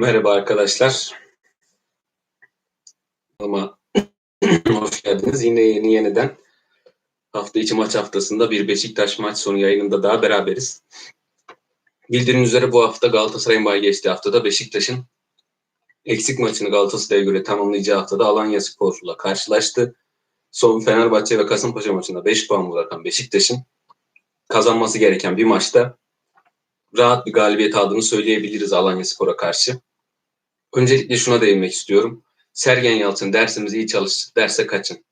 Merhaba arkadaşlar. Ama hoş geldiniz. Yine yeni yeniden hafta içi maç haftasında bir Beşiktaş maç sonu yayınında daha beraberiz. Bildiğiniz üzere bu hafta Galatasaray'ın bay geçtiği haftada Beşiktaş'ın eksik maçını Galatasaray'a göre tamamlayacağı haftada Alanya Spor'la karşılaştı. Son Fenerbahçe ve Kasımpaşa maçında 5 puan bırakan Beşiktaş'ın kazanması gereken bir maçta rahat bir galibiyet aldığını söyleyebiliriz Alanya Spor'a karşı. Öncelikle şuna değinmek istiyorum. Sergen Yalçın dersimizi iyi çalıştık, derse kaçın.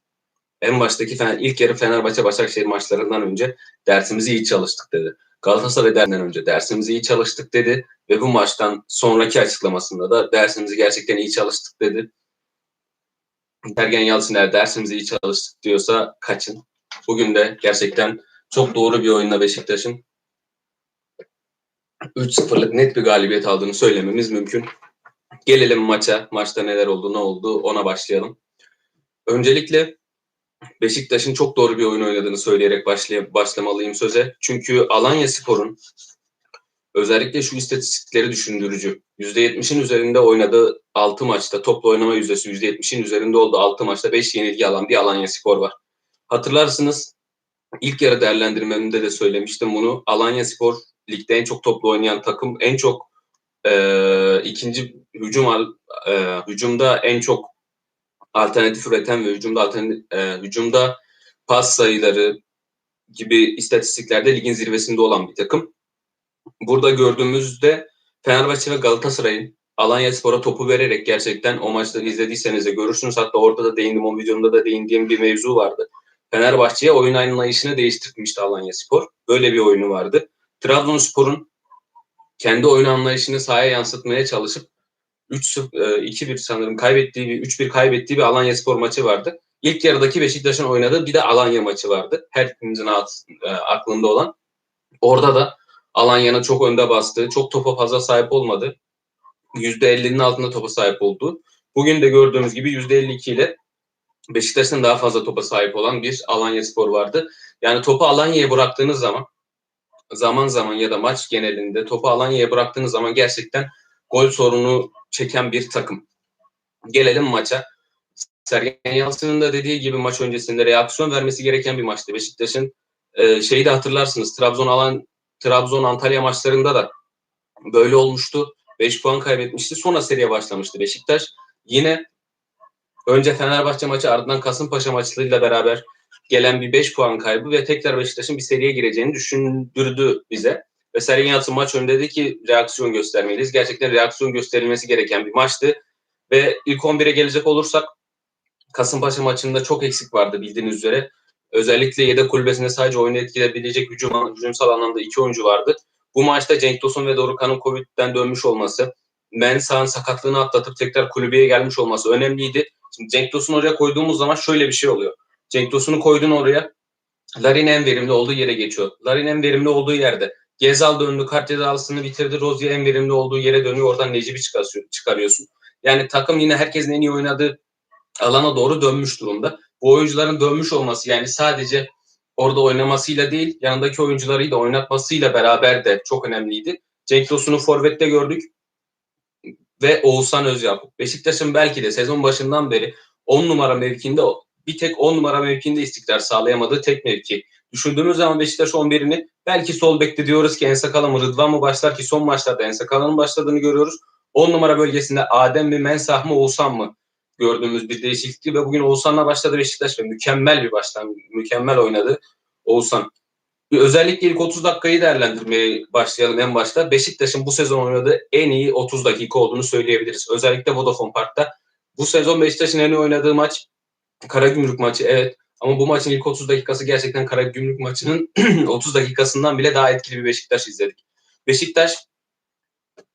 En baştaki ilk yarı Fenerbahçe Başakşehir maçlarından önce dersimizi iyi çalıştık dedi. Galatasaray dersinden önce dersimizi iyi çalıştık dedi ve bu maçtan sonraki açıklamasında da dersimizi gerçekten iyi çalıştık dedi. Sergen Yalçın eğer dersimizi iyi çalıştık diyorsa kaçın. Bugün de gerçekten çok doğru bir oyunla Beşiktaş'ın 3-0'lık net bir galibiyet aldığını söylememiz mümkün. Gelelim maça. Maçta neler oldu, ne oldu ona başlayalım. Öncelikle Beşiktaş'ın çok doğru bir oyun oynadığını söyleyerek başlay başlamalıyım söze. Çünkü Alanya Spor'un özellikle şu istatistikleri düşündürücü. %70'in üzerinde oynadığı 6 maçta toplu oynama yüzdesi %70'in üzerinde olduğu 6 maçta 5 yenilgi alan bir Alanya Spor var. Hatırlarsınız ilk yarı değerlendirmemde de söylemiştim bunu. Alanya Spor ligde en çok toplu oynayan takım, en çok e, ikinci hücum e, hücumda en çok alternatif üreten ve hücumda alternatif, e, hücumda pas sayıları gibi istatistiklerde ligin zirvesinde olan bir takım. Burada gördüğümüzde Fenerbahçe ve Galatasaray'ın Alanya Spor'a topu vererek gerçekten o maçları izlediyseniz de görürsünüz. Hatta orada da değindim, o videomda da değindiğim bir mevzu vardı. Fenerbahçe'ye oyun anlayışını değiştirmişti Alanya Spor. Böyle bir oyunu vardı. Trabzonspor'un kendi oyun anlayışını sahaya yansıtmaya çalışıp 3 2-1 e, sanırım kaybettiği bir 3-1 kaybettiği bir Alanya Spor maçı vardı. İlk yarıdaki Beşiktaş'ın oynadığı bir de Alanya maçı vardı. Her Hepimizin e, aklında olan. Orada da Alanya'nın çok önde bastığı, çok topa fazla sahip olmadı. %50'nin altında topa sahip oldu. Bugün de gördüğümüz gibi %52 ile Beşiktaş'ın daha fazla topa sahip olan bir Alanya Spor vardı. Yani topu Alanya'ya bıraktığınız zaman zaman zaman ya da maç genelinde topu Alanya'ya bıraktığınız zaman gerçekten gol sorunu çeken bir takım. Gelelim maça. Sergen Yalçın'ın da dediği gibi maç öncesinde reaksiyon vermesi gereken bir maçtı. Beşiktaş'ın e, şeyi de hatırlarsınız. Trabzon alan Trabzon Antalya maçlarında da böyle olmuştu. 5 puan kaybetmişti. Sonra seriye başlamıştı Beşiktaş. Yine önce Fenerbahçe maçı ardından Kasımpaşa maçlarıyla beraber gelen bir 5 puan kaybı ve tekrar Beşiktaş'ın bir seriye gireceğini düşündürdü bize. Ve Sergen maç önünde dedi ki reaksiyon göstermeliyiz. Gerçekten reaksiyon gösterilmesi gereken bir maçtı. Ve ilk 11'e gelecek olursak Kasımpaşa maçında çok eksik vardı bildiğiniz üzere. Özellikle yedek kulübesinde sadece oyunu etkileyebilecek hücum, hücumsal anlamda iki oyuncu vardı. Bu maçta Cenk Tosun ve Dorukhan'ın Covid'den dönmüş olması, Mensah'ın sakatlığını atlatıp tekrar kulübeye gelmiş olması önemliydi. Şimdi Cenk Tosun oraya koyduğumuz zaman şöyle bir şey oluyor. Cenk Tosun'u koydun oraya. Larin en verimli olduğu yere geçiyor. Larin en verimli olduğu yerde. Gezal döndü, kart cezalısını bitirdi. Rozier en verimli olduğu yere dönüyor. Oradan Necip'i çıkarıyorsun. Yani takım yine herkesin en iyi oynadığı alana doğru dönmüş durumda. Bu oyuncuların dönmüş olması yani sadece orada oynamasıyla değil, yanındaki oyuncuları da oynatmasıyla beraber de çok önemliydi. Cenk Tosun'u forvette gördük ve Oğuzhan Özyakup. Beşiktaş'ın belki de sezon başından beri 10 numara mevkinde bir tek 10 numara mevkinde istikrar sağlayamadığı tek mevki. Düşündüğümüz zaman Beşiktaş 11'ini belki sol bekte diyoruz ki Ensakala mı Rıdvan mı başlar ki son maçlarda Ensakala'nın başladığını görüyoruz. 10 numara bölgesinde Adem mi Mensah mı Oğuzhan mı gördüğümüz bir değişiklikti ve bugün Oğuzhan'la başladı Beşiktaş ve mükemmel bir başlangıç, mükemmel oynadı Oğuzhan. Özellikle ilk 30 dakikayı değerlendirmeye başlayalım en başta. Beşiktaş'ın bu sezon oynadığı en iyi 30 dakika olduğunu söyleyebiliriz. Özellikle Vodafone Park'ta. Bu sezon Beşiktaş'ın en iyi oynadığı maç Karagümrük maçı evet. Ama bu maçın ilk 30 dakikası gerçekten Karagümrük maçının 30 dakikasından bile daha etkili bir Beşiktaş izledik. Beşiktaş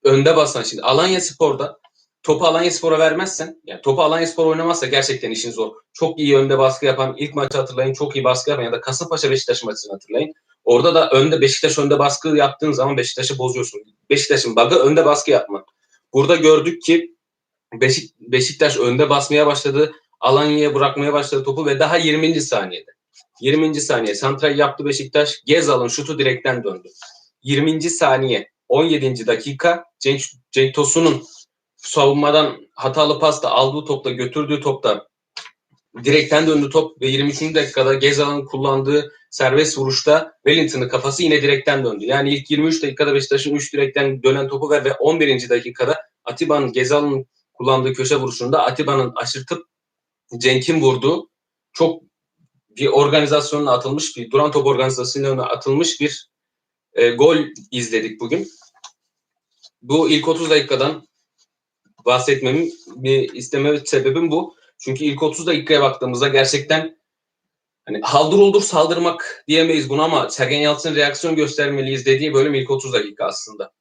önde basan şimdi Alanya Spor'da topu Alanya Spor'a vermezsen, yani topu Alanya Spor oynamazsa gerçekten işin zor. Çok iyi önde baskı yapan, ilk maçı hatırlayın çok iyi baskı yapan ya da Kasımpaşa Beşiktaş maçını hatırlayın. Orada da önde Beşiktaş önde baskı yaptığın zaman Beşiktaş'ı bozuyorsun. Beşiktaş'ın bug'ı önde baskı yapmak. Burada gördük ki Beşik, Beşiktaş önde basmaya başladı. Alanya'ya bırakmaya başladı topu ve daha 20. saniyede. 20. saniye santral yaptı Beşiktaş. Gezal'ın şutu direkten döndü. 20. saniye 17. dakika Cenk, Cenk Tosun'un savunmadan hatalı pasta aldığı topla götürdüğü topta direkten döndü top ve 23. dakikada Gezal'ın kullandığı serbest vuruşta Wellington'ın kafası yine direkten döndü. Yani ilk 23 dakikada Beşiktaş'ın 3 direkten dönen topu ver ve 11. dakikada Atiba'nın Gezal'ın kullandığı köşe vuruşunda Atiba'nın aşırtıp Cenk'in vurduğu çok bir organizasyonla atılmış bir duran top organizasyonuna atılmış bir e, gol izledik bugün. Bu ilk 30 dakikadan bahsetmemi isteme sebebim bu. Çünkü ilk 30 dakikaya baktığımızda gerçekten hani haldır olur saldırmak diyemeyiz bunu ama Sergen Yalçın reaksiyon göstermeliyiz dediği bölüm ilk 30 dakika aslında.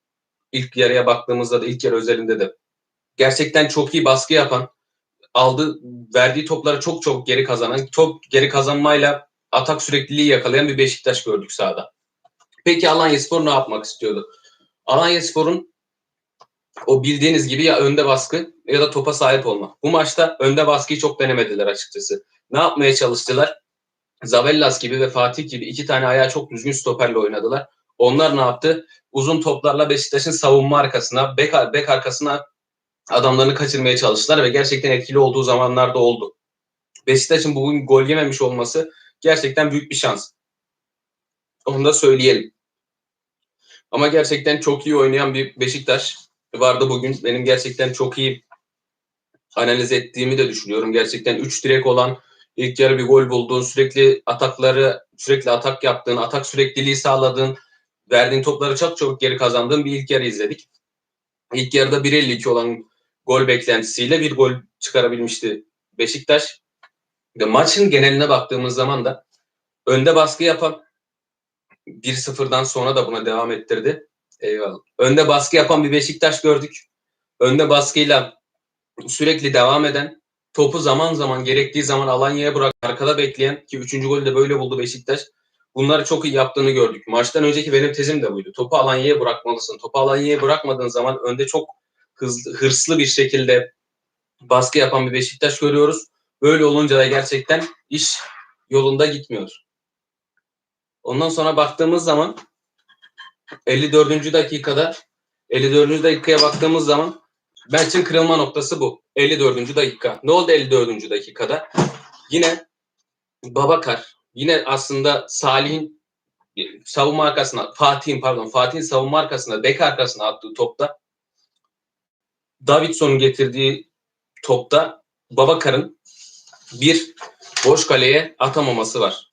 İlk yarıya baktığımızda da ilk yarı özelinde de gerçekten çok iyi baskı yapan, aldı verdiği topları çok çok geri kazanan, top geri kazanmayla atak sürekliliği yakalayan bir Beşiktaş gördük sahada. Peki Alanya Spor ne yapmak istiyordu? Alanya Spor'un o bildiğiniz gibi ya önde baskı ya da topa sahip olma. Bu maçta önde baskıyı çok denemediler açıkçası. Ne yapmaya çalıştılar? Zabellas gibi ve Fatih gibi iki tane ayağı çok düzgün stoperle oynadılar. Onlar ne yaptı? Uzun toplarla Beşiktaş'ın savunma arkasına, bek, bek arkasına adamlarını kaçırmaya çalıştılar ve gerçekten etkili olduğu zamanlarda oldu. Beşiktaş'ın bugün gol yememiş olması gerçekten büyük bir şans. Onu da söyleyelim. Ama gerçekten çok iyi oynayan bir Beşiktaş vardı bugün. Benim gerçekten çok iyi analiz ettiğimi de düşünüyorum. Gerçekten 3 direk olan ilk yarı bir gol bulduğun, sürekli atakları, sürekli atak yaptığın, atak sürekliliği sağladığın, verdiğin topları çok çabuk geri kazandığın bir ilk yarı izledik. İlk yarıda 1.52 olan gol beklentisiyle bir gol çıkarabilmişti Beşiktaş. Ve maçın geneline baktığımız zaman da önde baskı yapan 1-0'dan sonra da buna devam ettirdi. Eyvallah. Önde baskı yapan bir Beşiktaş gördük. Önde baskıyla sürekli devam eden, topu zaman zaman gerektiği zaman Alanya'ya bırak arkada bekleyen ki 3. golü de böyle buldu Beşiktaş. Bunları çok iyi yaptığını gördük. Maçtan önceki benim tezim de buydu. Topu Alanya'ya bırakmalısın. Topu Alanya'ya bırakmadığın zaman önde çok hızlı, hırslı bir şekilde baskı yapan bir Beşiktaş görüyoruz. Böyle olunca da gerçekten iş yolunda gitmiyor. Ondan sonra baktığımız zaman 54. dakikada 54. dakikaya baktığımız zaman maçın kırılma noktası bu. 54. dakika. Ne oldu 54. dakikada? Yine Babakar, yine aslında Salih'in savunma arkasına, Fatih'in pardon, Fatih'in savunma arkasına, bek arkasına attığı topta Davidson'un getirdiği topta Babakar'ın bir boş kaleye atamaması var.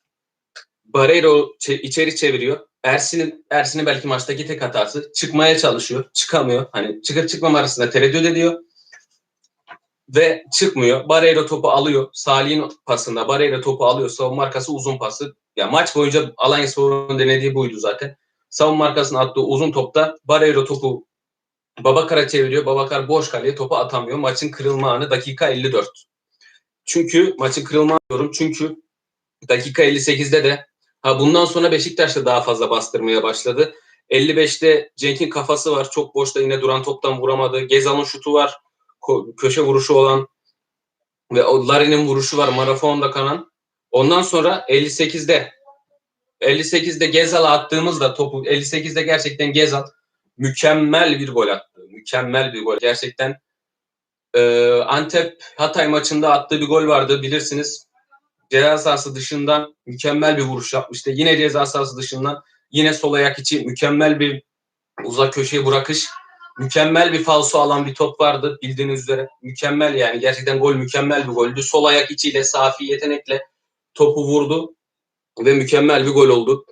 Barreiro içeri çeviriyor. Ersin'in Ersin'in belki maçtaki tek hatası çıkmaya çalışıyor. Çıkamıyor. Hani çıkıp çıkmama arasında tereddüt ediyor. Ve çıkmıyor. Barreiro topu alıyor. Salih'in pasında Barreiro topu alıyor. Savunma arkası uzun pası. Ya maç boyunca Alanya Spor'un denediği buydu zaten. Savunma arkasına attığı uzun topta Barreiro topu Babakar'a çeviriyor. Babakar boş kaleye topu atamıyor. Maçın kırılma anı dakika 54. Çünkü maçın kırılma diyorum. Çünkü dakika 58'de de ha bundan sonra Beşiktaş da daha fazla bastırmaya başladı. 55'te Cenk'in kafası var. Çok boşta yine duran toptan vuramadı. Gezal'ın şutu var. Köşe vuruşu olan ve Larin'in vuruşu var. Marafonda kanan. Ondan sonra 58'de 58'de Gezal'a attığımızda topu 58'de gerçekten Gezal mükemmel bir gol attı. Mükemmel bir gol. Gerçekten e, Antep Hatay maçında attığı bir gol vardı bilirsiniz. Ceza sahası dışından mükemmel bir vuruş yapmıştı. Yine ceza sahası dışından yine sol ayak içi mükemmel bir uzak köşeye bırakış. Mükemmel bir falso alan bir top vardı bildiğiniz üzere. Mükemmel yani gerçekten gol mükemmel bir goldü. Sol ayak içiyle safi yetenekle topu vurdu ve mükemmel bir gol oldu.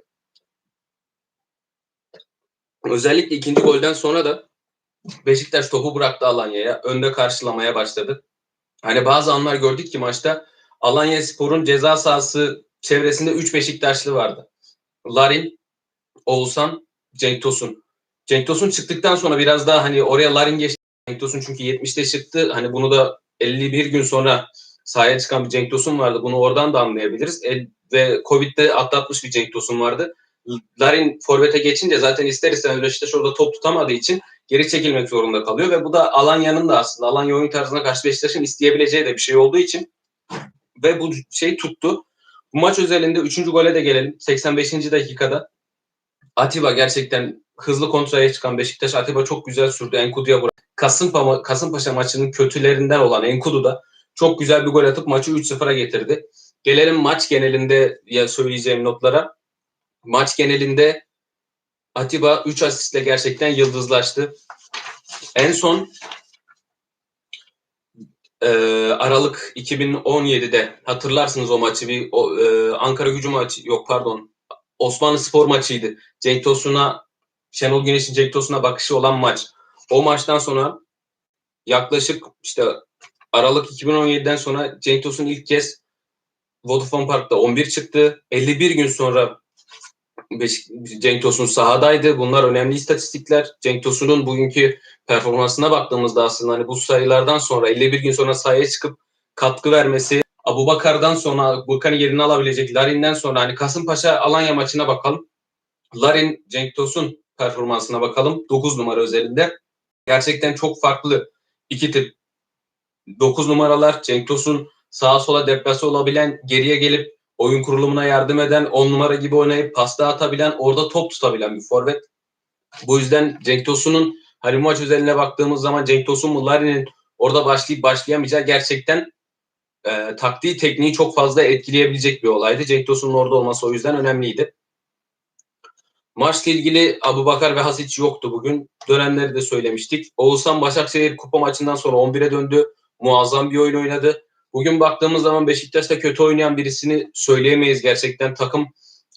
Özellikle ikinci golden sonra da Beşiktaş topu bıraktı Alanya'ya. Önde karşılamaya başladı. Hani bazı anlar gördük ki maçta Alanya Spor'un ceza sahası çevresinde 3 Beşiktaşlı vardı. Larin, Oğuzhan, Cenk Tosun. Cenk Tosun çıktıktan sonra biraz daha hani oraya Larin geçti. Cenk Tosun çünkü 70'te çıktı. Hani bunu da 51 gün sonra sahaya çıkan bir Cenk Tosun vardı. Bunu oradan da anlayabiliriz. E, ve Covid'de atlatmış bir Cenk Tosun vardı. Larin forvete geçince zaten ister istemez Beşiktaş orada top tutamadığı için geri çekilmek zorunda kalıyor ve bu da Alanya'nın da aslında Alanya oyun tarzına karşı Beşiktaş'ın isteyebileceği de bir şey olduğu için ve bu şey tuttu. Bu maç özelinde 3. gole de gelelim. 85. dakikada Atiba gerçekten hızlı kontraya çıkan Beşiktaş Atiba çok güzel sürdü. Enkudu'ya bıraktı. Kasımpaşa, Kasımpaşa maçının kötülerinden olan Enkudu da çok güzel bir gol atıp maçı 3-0'a getirdi. Gelelim maç genelinde ya söyleyeceğim notlara. Maç genelinde Atiba 3 asistle gerçekten yıldızlaştı. En son e, Aralık 2017'de hatırlarsınız o maçı bir o, e, Ankara Gücü maçı yok pardon Osmanlı Spor maçıydı. Cenk Tosun'a Şenol Güneş'in Cenk Tosun'a bakışı olan maç. O maçtan sonra yaklaşık işte Aralık 2017'den sonra Cenk Tosun ilk kez Vodafone Park'ta 11 çıktı. 51 gün sonra Beşik, Cenk Tosun sahadaydı. Bunlar önemli istatistikler. Cenk Tosun'un bugünkü performansına baktığımızda aslında hani bu sayılardan sonra 51 gün sonra sahaya çıkıp katkı vermesi, Abu Bakar'dan sonra Burkan'ın yerini alabilecek Larin'den sonra hani Kasımpaşa Alanya maçına bakalım. Larin, Cenk Tosun performansına bakalım. 9 numara özelinde. Gerçekten çok farklı iki tip 9 numaralar. Cenk Tosun sağa sola deplase olabilen, geriye gelip oyun kurulumuna yardım eden, 10 numara gibi oynayıp pasta atabilen, orada top tutabilen bir forvet. Bu yüzden Cenk Tosun'un hani maç özeline baktığımız zaman Cenk Tosun mu Larin'in orada başlayıp başlayamayacağı gerçekten e, taktiği, tekniği çok fazla etkileyebilecek bir olaydı. Cenk Tosun'un orada olması o yüzden önemliydi. Maçla ilgili Abu Bakar ve Hasic yoktu bugün. Dönemleri de söylemiştik. Oğuzhan Başakşehir kupa maçından sonra 11'e döndü. Muazzam bir oyun oynadı. Bugün baktığımız zaman Beşiktaş'ta kötü oynayan birisini söyleyemeyiz gerçekten. Takım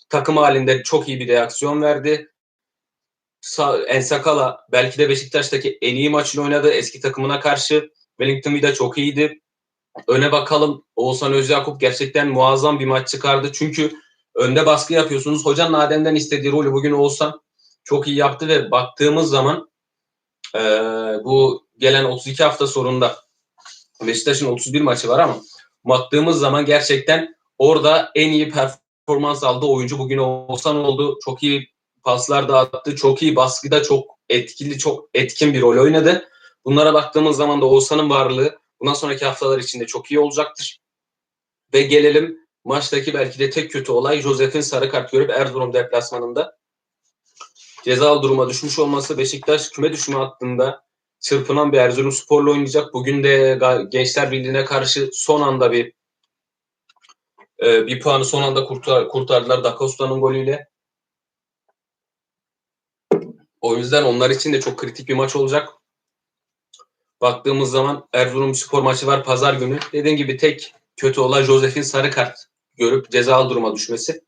takım halinde çok iyi bir reaksiyon verdi. Ensakala belki de Beşiktaş'taki en iyi maçını oynadı eski takımına karşı. Wellington Vida çok iyiydi. Öne bakalım. Oğuzhan Özyakup gerçekten muazzam bir maç çıkardı. Çünkü önde baskı yapıyorsunuz. Hocanın Adem'den istediği rolü bugün Oğuzhan çok iyi yaptı ve baktığımız zaman e, bu gelen 32 hafta sonunda Beşiktaş'ın 31 maçı var ama baktığımız zaman gerçekten orada en iyi performans aldığı oyuncu bugün Oğuzhan oldu. Çok iyi paslar dağıttı. Çok iyi baskıda çok etkili, çok etkin bir rol oynadı. Bunlara baktığımız zaman da Oğuzhan'ın varlığı bundan sonraki haftalar içinde çok iyi olacaktır. Ve gelelim maçtaki belki de tek kötü olay Josef'in sarı kart görüp Erzurum deplasmanında cezalı duruma düşmüş olması Beşiktaş küme düşme hattında çırpınan bir Erzurum Spor'la oynayacak. Bugün de Gençler Birliği'ne karşı son anda bir e, bir puanı son anda kurtar, kurtardılar Dakosta'nın golüyle. O yüzden onlar için de çok kritik bir maç olacak. Baktığımız zaman Erzurum Spor maçı var pazar günü. Dediğim gibi tek kötü olay Josef'in sarı kart görüp cezalı duruma düşmesi.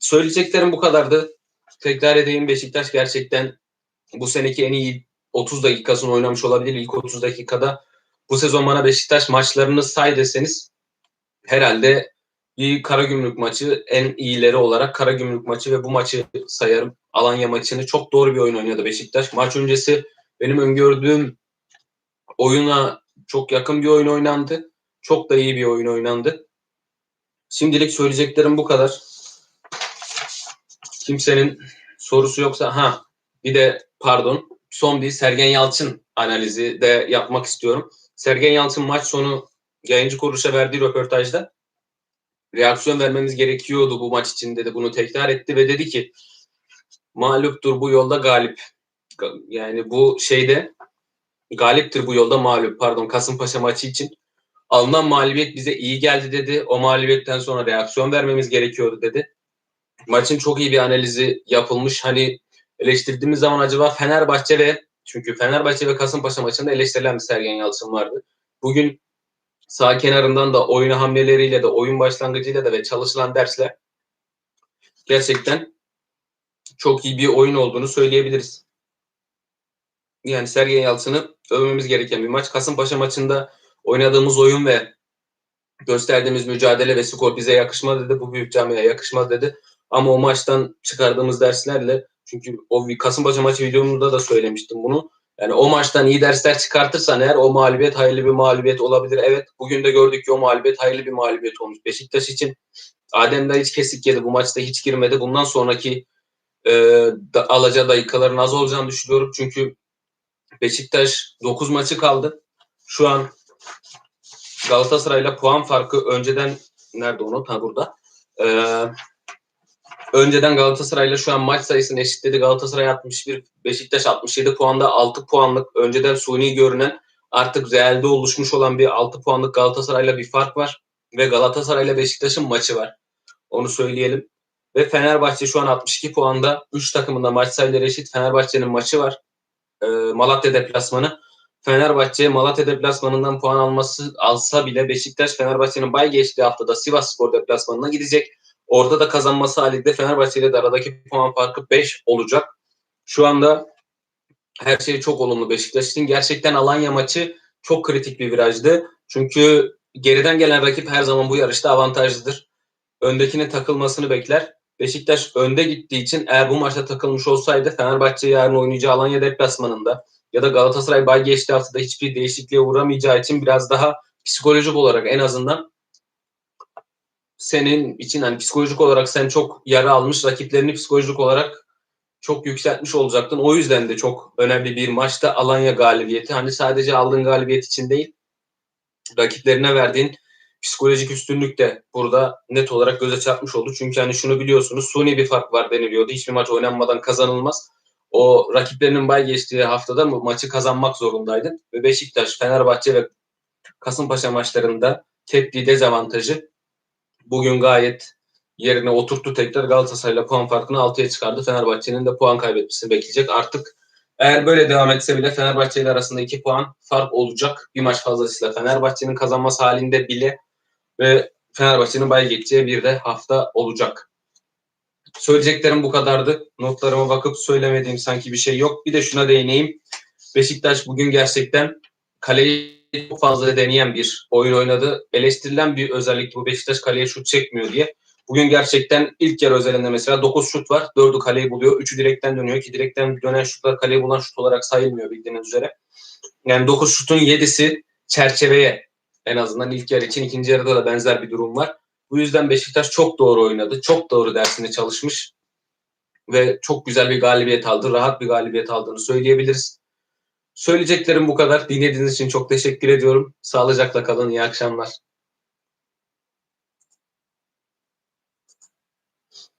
Söyleyeceklerim bu kadardı. Tekrar edeyim Beşiktaş gerçekten bu seneki en iyi 30 dakikasını oynamış olabilir. İlk 30 dakikada bu sezon bana Beşiktaş maçlarını say deseniz herhalde bir Karagümrük maçı en iyileri olarak Karagümrük maçı ve bu maçı sayarım. Alanya maçını çok doğru bir oyun oynadı Beşiktaş. Maç öncesi benim öngördüğüm oyuna çok yakın bir oyun oynandı. Çok da iyi bir oyun oynandı. Şimdilik söyleyeceklerim bu kadar. Kimsenin sorusu yoksa ha bir de pardon son bir Sergen Yalçın analizi de yapmak istiyorum. Sergen Yalçın maç sonu yayıncı kuruluşa verdiği röportajda reaksiyon vermemiz gerekiyordu bu maç için dedi. Bunu tekrar etti ve dedi ki mağluptur bu yolda galip. Yani bu şeyde galiptir bu yolda mağlup. Pardon Kasımpaşa maçı için alınan mağlubiyet bize iyi geldi dedi. O mağlubiyetten sonra reaksiyon vermemiz gerekiyordu dedi. Maçın çok iyi bir analizi yapılmış. Hani eleştirdiğimiz zaman acaba Fenerbahçe ve çünkü Fenerbahçe ve Kasımpaşa maçında eleştirilen bir Sergen Yalçın vardı. Bugün sağ kenarından da oyun hamleleriyle de oyun başlangıcıyla da ve çalışılan dersle gerçekten çok iyi bir oyun olduğunu söyleyebiliriz. Yani Sergen Yalçın'ı övmemiz gereken bir maç. Kasımpaşa maçında oynadığımız oyun ve gösterdiğimiz mücadele ve skor bize yakışmadı dedi. Bu büyük camiye yakışmadı dedi. Ama o maçtan çıkardığımız derslerle çünkü o Kasımpaşa maçı videomda da söylemiştim bunu. Yani o maçtan iyi dersler çıkartırsan eğer o mağlubiyet hayırlı bir mağlubiyet olabilir. Evet bugün de gördük ki o mağlubiyet hayırlı bir mağlubiyet olmuş. Beşiktaş için Adem hiç kesik yedi. Bu maçta hiç girmedi. Bundan sonraki e, da, alacağı dakikaların az olacağını düşünüyorum. Çünkü Beşiktaş 9 maçı kaldı. Şu an Galatasaray'la puan farkı önceden nerede onu? Ha burada. Ee, önceden Galatasaray'la şu an maç sayısını eşitledi. Galatasaray 61, Beşiktaş 67 puanda 6 puanlık önceden suni görünen artık realde oluşmuş olan bir 6 puanlık Galatasaray'la bir fark var. Ve Galatasaray'la Beşiktaş'ın maçı var. Onu söyleyelim. Ve Fenerbahçe şu an 62 puanda. 3 takımında maç sayıları eşit. Fenerbahçe'nin maçı var. Ee, Malatya deplasmanı. Fenerbahçe Malatya deplasmanından puan alması alsa bile Beşiktaş Fenerbahçe'nin bay geçtiği haftada Sivas Spor deplasmanına gidecek. Orada da kazanması halinde Fenerbahçe ile de aradaki puan farkı 5 olacak. Şu anda her şey çok olumlu Beşiktaş için. Gerçekten Alanya maçı çok kritik bir virajdı. Çünkü geriden gelen rakip her zaman bu yarışta avantajlıdır. Öndekinin takılmasını bekler. Beşiktaş önde gittiği için eğer bu maçta takılmış olsaydı Fenerbahçe yarın oynayacağı Alanya deplasmanında ya da Galatasaray bay geçtiği haftada hiçbir değişikliğe uğramayacağı için biraz daha psikolojik olarak en azından senin için hani psikolojik olarak sen çok yara almış rakiplerini psikolojik olarak çok yükseltmiş olacaktın. O yüzden de çok önemli bir maçta Alanya galibiyeti. Hani sadece aldığın galibiyet için değil rakiplerine verdiğin psikolojik üstünlük de burada net olarak göze çarpmış oldu. Çünkü hani şunu biliyorsunuz suni bir fark var deniliyordu. Hiçbir maç oynanmadan kazanılmaz. O rakiplerinin bay geçtiği haftada bu maçı kazanmak zorundaydın. Ve Beşiktaş, Fenerbahçe ve Kasımpaşa maçlarında tepki dezavantajı bugün gayet yerine oturttu tekrar Galatasaray'la puan farkını 6'ya çıkardı. Fenerbahçe'nin de puan kaybetmesini bekleyecek. Artık eğer böyle devam etse bile Fenerbahçe ile arasında 2 puan fark olacak. Bir maç fazlasıyla Fenerbahçe'nin kazanması halinde bile ve Fenerbahçe'nin bay geçeceği bir de hafta olacak. Söyleyeceklerim bu kadardı. Notlarıma bakıp söylemediğim sanki bir şey yok. Bir de şuna değineyim. Beşiktaş bugün gerçekten kaleyi çok fazla deneyen bir oyun oynadı. Eleştirilen bir özellik bu Beşiktaş kaleye şut çekmiyor diye. Bugün gerçekten ilk yarı özelinde mesela 9 şut var. 4'ü kaleyi buluyor. 3'ü direkten dönüyor ki direkten dönen şutlar kaleyi bulan şut olarak sayılmıyor bildiğiniz üzere. Yani 9 şutun 7'si çerçeveye en azından ilk yarı için. ikinci yarıda da benzer bir durum var. Bu yüzden Beşiktaş çok doğru oynadı. Çok doğru dersinde çalışmış. Ve çok güzel bir galibiyet aldı. Rahat bir galibiyet aldığını söyleyebiliriz. Söyleyeceklerim bu kadar. Dinlediğiniz için çok teşekkür ediyorum. Sağlıcakla kalın. İyi akşamlar.